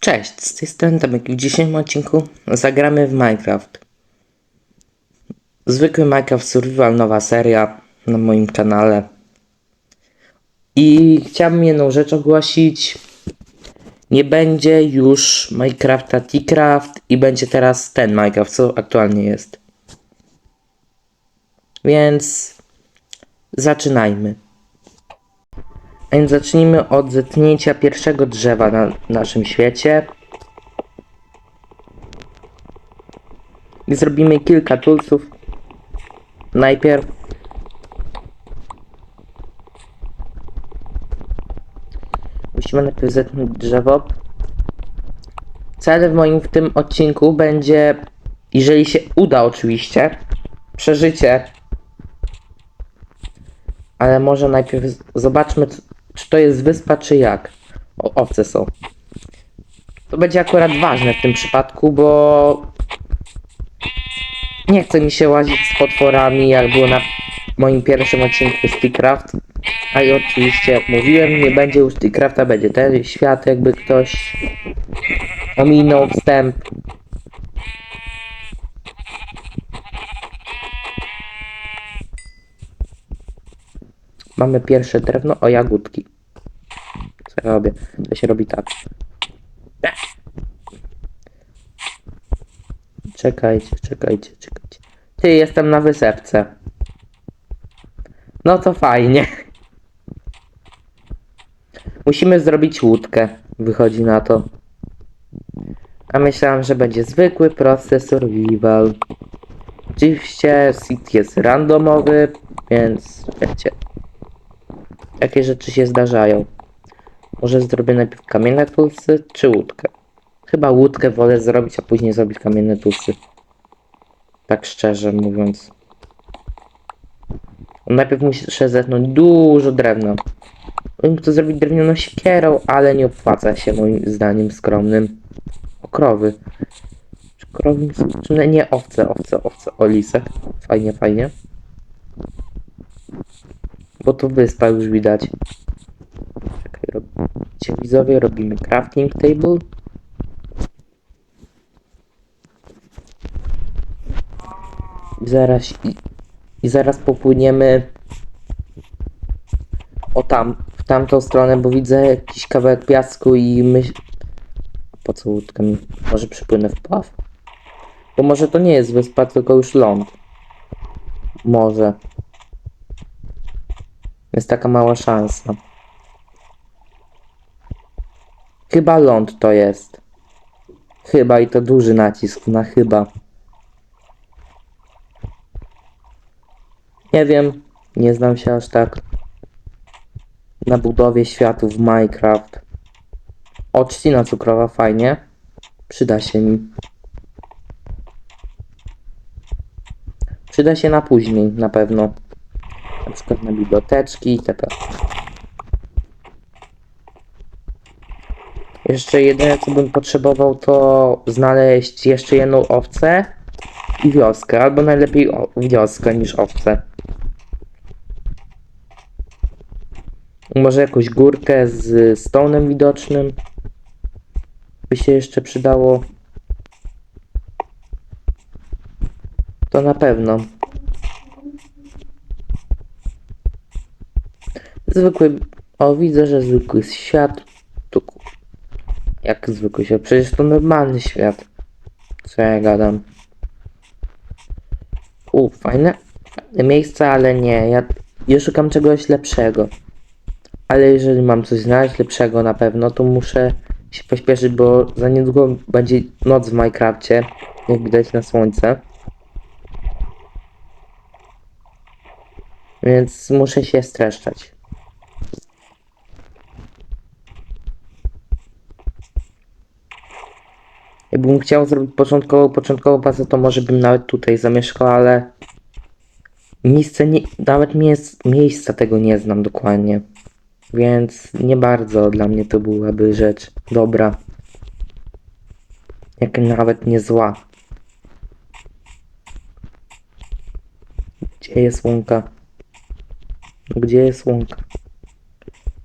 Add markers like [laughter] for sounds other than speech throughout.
Cześć, z tej strony Tomek w dzisiejszym odcinku zagramy w Minecraft. Zwykły Minecraft Survival, nowa seria na moim kanale. I chciałbym jedną rzecz ogłosić. Nie będzie już Minecrafta T-Craft i będzie teraz ten Minecraft, co aktualnie jest. Więc zaczynajmy. Więc zacznijmy od zetnięcia pierwszego drzewa na naszym świecie. I zrobimy kilka tulsów. Najpierw musimy najpierw zetnąć drzewo. Cel w moim w tym odcinku będzie, jeżeli się uda oczywiście, przeżycie ale może najpierw zobaczmy, czy to jest wyspa, czy jak. O, owce są. To będzie akurat ważne w tym przypadku, bo nie chce mi się łazić z potworami, jak było na moim pierwszym odcinku z T-Craft. A i oczywiście, jak mówiłem, nie będzie już T-Crafta, będzie ten świat, jakby ktoś ominął wstęp. Mamy pierwsze drewno, o jagódki. Co ja robię? To się robi tak. Czekajcie, czekajcie, czekajcie. Ty, jestem na wysepce. No to fajnie. Musimy zrobić łódkę. Wychodzi na to. A myślałem, że będzie zwykły, prosty survival. Oczywiście seed jest randomowy, więc wiecie. Jakie rzeczy się zdarzają? Może zrobię najpierw kamienne tulsy, czy łódkę? Chyba łódkę wolę zrobić, a później zrobić kamienne tulsy. Tak szczerze mówiąc. Najpierw muszę zetnąć dużo drewna. Bym to zrobić drewnianą siekierą, ale nie opłaca się moim zdaniem skromnym. O krowy. Czy krowy? Czy nie, nie owce, owce, owce. O lisek. Fajnie, fajnie. Bo to wyspa już widać. Czekaj, robicie widzowie, robimy crafting table. I zaraz, i, i zaraz popłyniemy o tam, w tamtą stronę, bo widzę jakiś kawałek piasku i myśl... Po co łódka mi? Może przypłynę w pław? Bo może to nie jest wyspa, tylko już ląd. Może. Jest taka mała szansa. Chyba ląd to jest. Chyba i to duży nacisk na chyba. Nie wiem, nie znam się aż tak na budowie światów w Minecraft. O, trzcina cukrowa, fajnie. Przyda się mi. Przyda się na później, na pewno. Na przykład na biblioteczki itp. Jeszcze jedyne co bym potrzebował to znaleźć jeszcze jedną owcę i wioskę, albo najlepiej wioskę niż owcę. Może jakąś górkę z stonem widocznym by się jeszcze przydało. To na pewno. Zwykły. O, widzę, że zwykły świat. Tu. Jak zwykły świat? Przecież to normalny świat. Co ja gadam? U, fajne, fajne miejsce, ale nie. Ja, ja szukam czegoś lepszego. Ale jeżeli mam coś znaleźć lepszego na pewno, to muszę się pośpieszyć, bo za niedługo będzie noc w Minecrafcie, jak widać na słońce. Więc muszę się streszczać. Jakbym chciał zrobić początkową, początkową bazę, to może bym nawet tutaj zamieszkał, ale miejsce nie, nawet miejsc, miejsca tego nie znam dokładnie. Więc nie bardzo dla mnie to byłaby rzecz dobra. Jak nawet nie zła. Gdzie jest łąka? Gdzie jest łąka?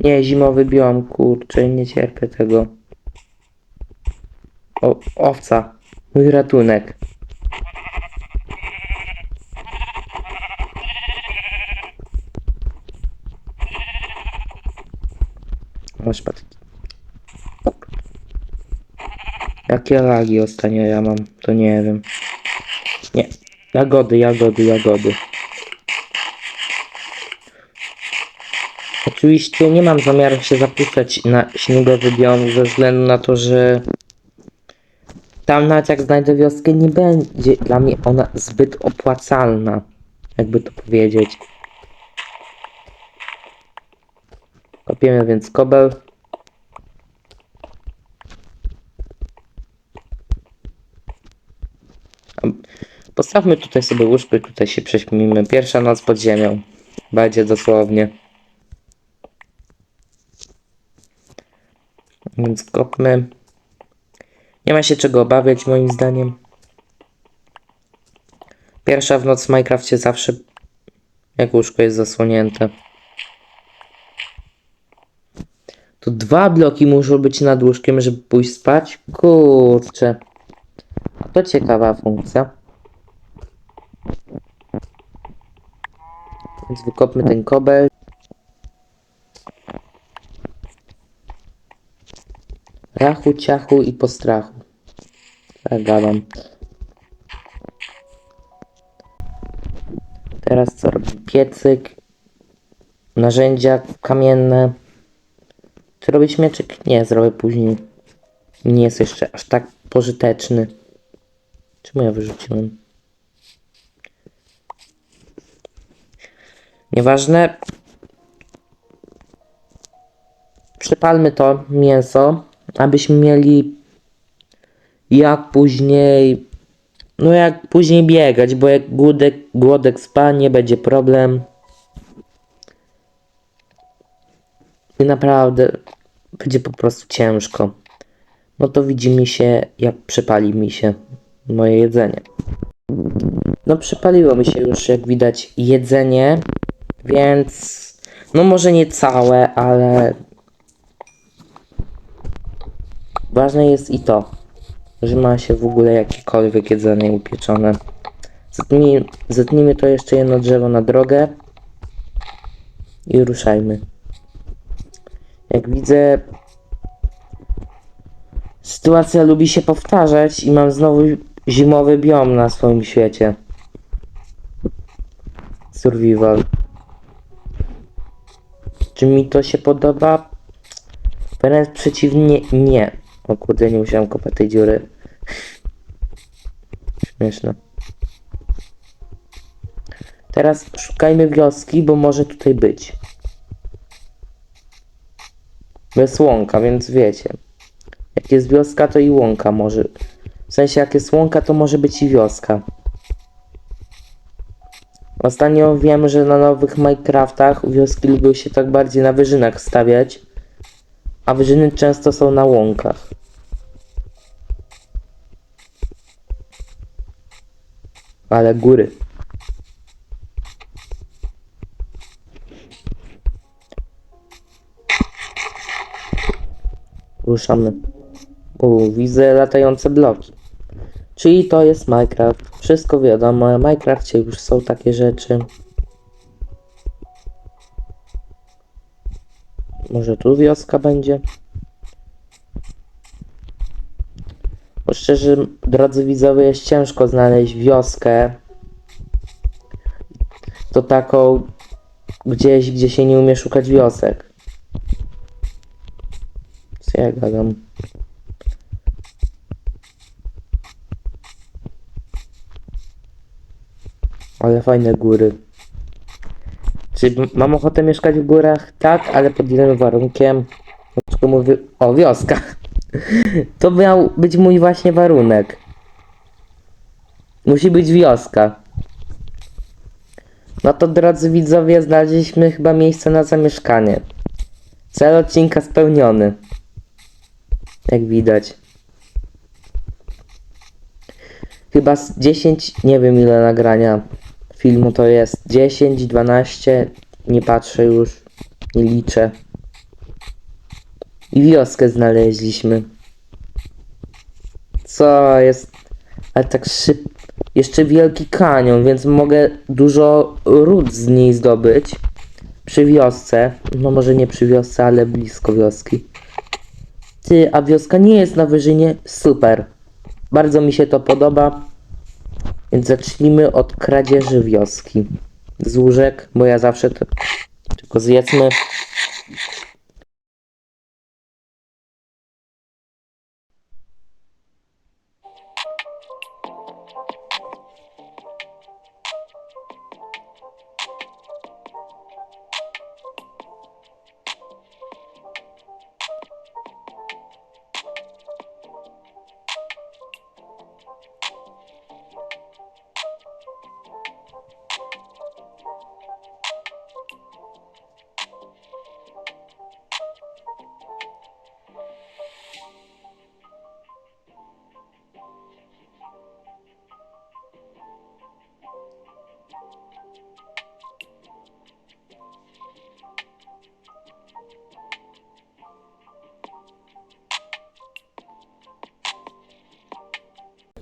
Nie, zimowy biom, kurczę, nie cierpię tego. O, owca. Mój ratunek. Patrz. Jakie lagi ostatnio ja mam, to nie wiem. Nie. Jagody, jagody, jagody. Oczywiście nie mam zamiaru się zapuszczać na śniegowy biom ze względu na to, że tam nawet jak znajdę wioskę nie będzie dla mnie ona zbyt opłacalna. Jakby to powiedzieć. Kopiemy więc kobel. Postawmy tutaj sobie łóżko i tutaj się prześpimy. Pierwsza noc pod ziemią. Będzie dosłownie. Więc kopmy. Nie ma się czego obawiać moim zdaniem. Pierwsza w noc w Minecrafcie zawsze jak łóżko jest zasłonięte. To dwa bloki muszą być nad łóżkiem, żeby pójść spać? Kurczę. To ciekawa funkcja. Więc wykopmy ten kobel. Rachu, ciachu i postrachu. Tak gadam. Teraz co robię? Piecyk. Narzędzia kamienne. Czy robić mieczyk? Nie, zrobię później. Nie jest jeszcze aż tak pożyteczny. Czemu ja wyrzuciłem? Nieważne. Przypalmy to mięso, abyśmy mieli jak później, no jak później biegać, bo jak głodek, głodek spa, nie będzie problem. I naprawdę będzie po prostu ciężko. No to widzimy się, jak przypali mi się moje jedzenie. No przypaliło mi się już, jak widać, jedzenie, więc no może nie całe, ale ważne jest i to, że ma się w ogóle jakiekolwiek jedzenie upieczone. Zetnij, zetnijmy to jeszcze jedno drzewo na drogę i ruszajmy. Jak widzę, sytuacja lubi się powtarzać i mam znowu zimowy biom na swoim świecie. Survival. Czy mi to się podoba? Wręcz przeciwnie, nie. O kurde, nie musiałem kopać tej dziury. Śmieszne. Teraz szukajmy wioski, bo może tutaj być. Bez łąka, więc wiecie. Jak jest wioska, to i łąka może. W sensie, jak jest łąka, to może być i wioska. Ostatnio wiem, że na nowych Minecraftach wioski lubią się tak bardziej na wyżynach stawiać, a wyżyny często są na łąkach. Ale góry. Ruszamy. U, widzę latające bloki. Czyli to jest Minecraft. Wszystko wiadomo, w Minecrafcie już są takie rzeczy. Może tu wioska będzie? Bo szczerze, drodzy widzowie, jest ciężko znaleźć wioskę. To taką gdzieś, gdzie się nie umie szukać wiosek. Co ja gadam? Ale fajne góry. Czy mam ochotę mieszkać w górach? Tak, ale pod jednym warunkiem. Tylko mówię o wioska. To miał być mój właśnie warunek. Musi być wioska. No to drodzy widzowie, znaleźliśmy chyba miejsce na zamieszkanie. Cel odcinka spełniony. Jak widać. Chyba z 10, nie wiem ile nagrania filmu to jest. 10, 12, nie patrzę już, nie liczę. I wioskę znaleźliśmy. Co jest? Ale tak szyb... Jeszcze wielki kanion, więc mogę dużo ród z niej zdobyć. Przy wiosce. No może nie przy wiosce, ale blisko wioski. Ty, a wioska nie jest na wyżynie? Super. Bardzo mi się to podoba. Więc zacznijmy od kradzieży wioski. Z łóżek, bo ja zawsze to... Tylko zjedzmy.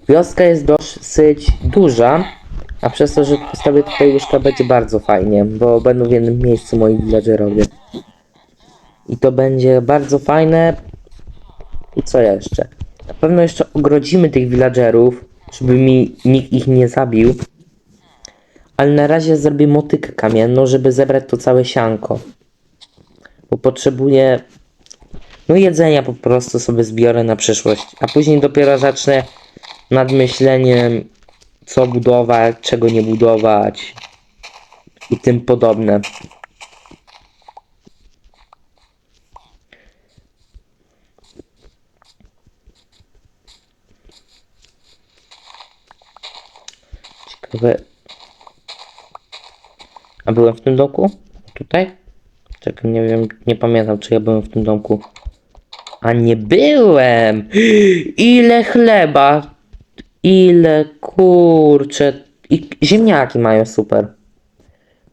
Wioska jest dosyć duża, a przez to, że postawię tutaj łóżka będzie bardzo fajnie, bo będą w jednym miejscu moi villagerowie. I to będzie bardzo fajne. I co jeszcze? Na pewno jeszcze ogrodzimy tych villagerów, żeby mi nikt ich nie zabił. Ale na razie zrobię motykę kamienną, żeby zebrać to całe sianko. Bo potrzebuję no jedzenia po prostu sobie zbiorę na przyszłość, a później dopiero zacznę nad myśleniem, co budować, czego nie budować i tym podobne. Ciekawe. A byłem w tym domku? Tutaj? Czekaj, nie wiem, nie pamiętam, czy ja byłem w tym domku. A nie byłem! [gasps] Ile chleba! Ile kurcze! I ziemniaki mają super.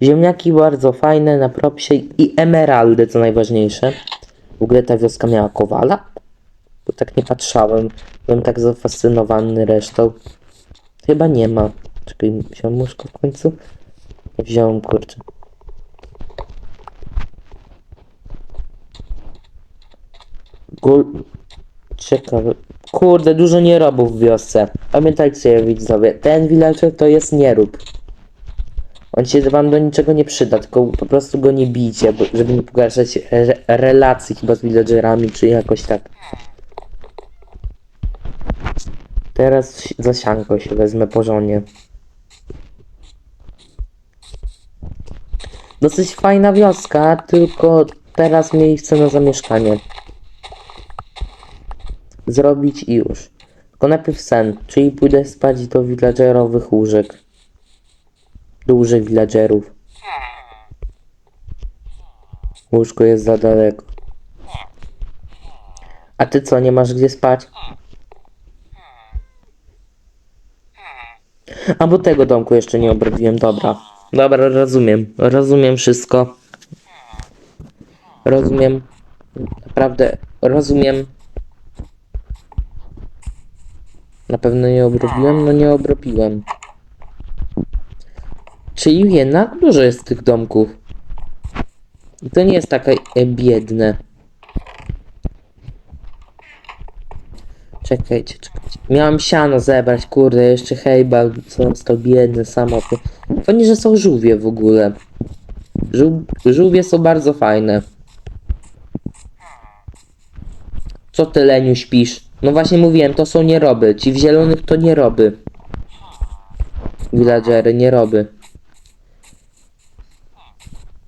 Ziemniaki bardzo fajne na propsie i emeraldy, co najważniejsze. W ogóle ta wioska miała kowala? Bo tak nie patrzałem. Byłem tak zafascynowany resztą. Chyba nie ma. Czekaj, wziąłem łóżko w końcu? Nie wziąłem, kurczę. Gul... Ciekawe. Kurde, dużo nierobów w wiosce. Pamiętajcie, widzowie, ten villager to jest nierób. On się wam do niczego nie przyda, tylko po prostu go nie bijcie, bo, żeby nie pogarszać re relacji chyba z villagerami, czy jakoś tak. Teraz za sianko się wezmę porządnie. Dosyć fajna wioska, tylko teraz miejsce na zamieszkanie zrobić i już. Tylko najpierw sen, czyli pójdę spać do villagerowych łóżek. Do villagerów. Łóżko jest za daleko. A ty co, nie masz gdzie spać? A bo tego domku jeszcze nie obrobiłem, dobra. Dobra, rozumiem. Rozumiem wszystko. Rozumiem. Naprawdę, rozumiem. Na pewno nie obrobiłem? No nie obrobiłem. Czyli jednak dużo jest tych domków. I to nie jest takie biedne. Czekajcie, czekajcie. Miałem siano zebrać, kurde, jeszcze hejbal, co został biedny, samotny. Fajnie, że są żółwie w ogóle. Żół, żółwie są bardzo fajne. Co ty, Leniu, śpisz? No właśnie mówiłem, to są nieroby. Ci w zielonych to nieroby. Villagery, nieroby.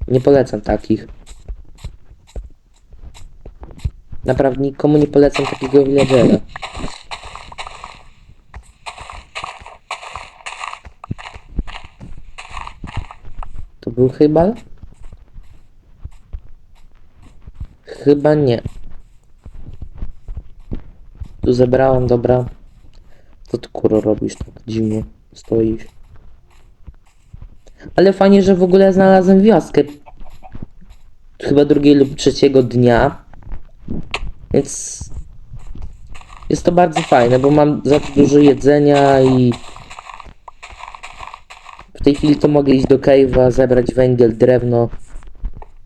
Nie polecam takich. Naprawdę nikomu nie polecam takiego villagera. To był chyba? Chyba nie. Tu zebrałem, dobra. Co ty kuro robisz tak dziwnie? Stoisz. Ale fajnie, że w ogóle znalazłem wioskę. Chyba drugiego lub trzeciego dnia. Więc Jest to bardzo fajne, bo mam za dużo jedzenia i w tej chwili to mogę iść do cave'a, zebrać węgiel, drewno.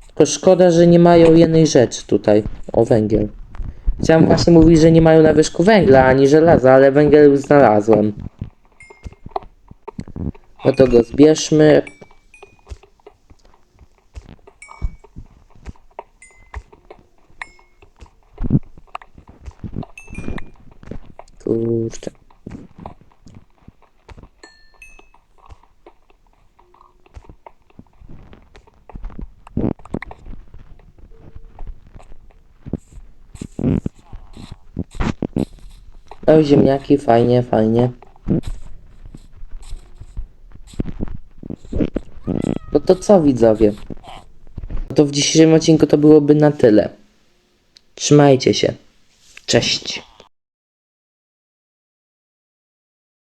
Tylko szkoda, że nie mają jednej rzeczy tutaj. O, węgiel. Chciałem właśnie mówić, że nie mają na wierzchu węgla ani żelaza, ale węgiel już znalazłem. No to go zbierzmy. Kurczę. O, ziemniaki, fajnie, fajnie. No to co widzowie? No to w dzisiejszym odcinku to byłoby na tyle. Trzymajcie się. Cześć.